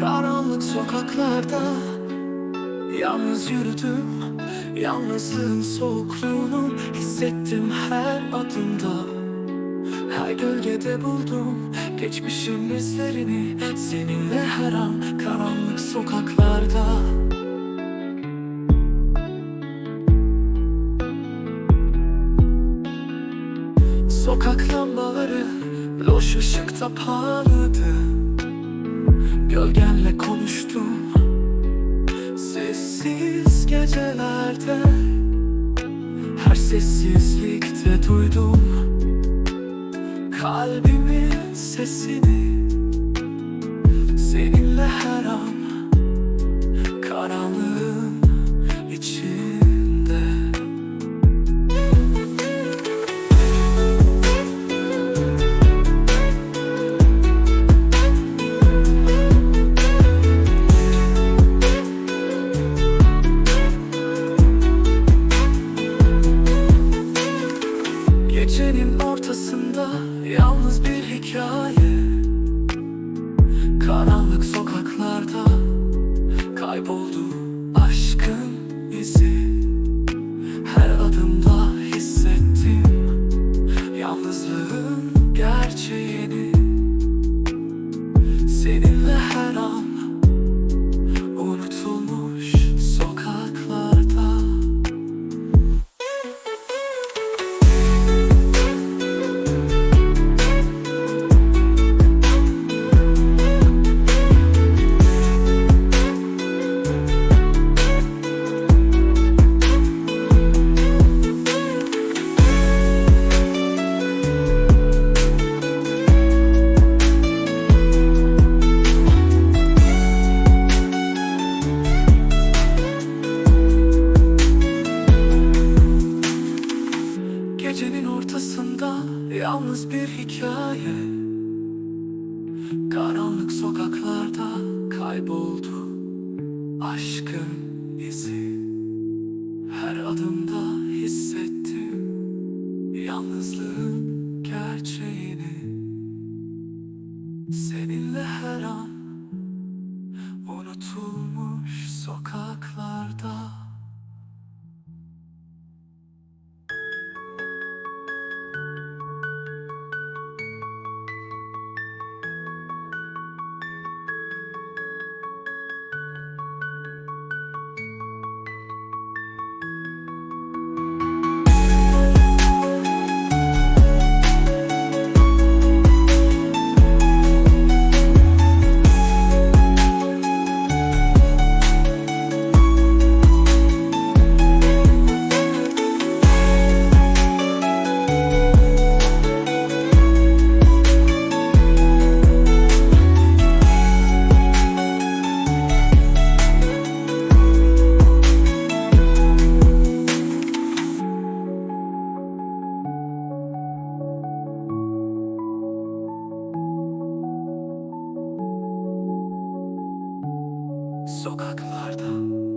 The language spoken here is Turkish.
Karanlık sokaklarda Yalnız yürüdüm. Yalnızlığın soğukluğunu Hissettim her adımda. Her gölgede buldum geçmişin izlerini Seninle her an karanlık sokaklarda. Sokak lambaları loş ışıkta parladı Gölgenle konuştum. Sessiz gecelerde Her sessizlikte duydum. Kalbimin sesini hikaye. Karanlık sokaklarda kayboldu Gecenin ortasında yalnız bir hikaye. Karanlık sokaklarda kayboldu aşkın izi. Her adımda hissettim yalnızlığın gerçeğini. Seninle her an unutulmuş sokaklarda Sokaklarda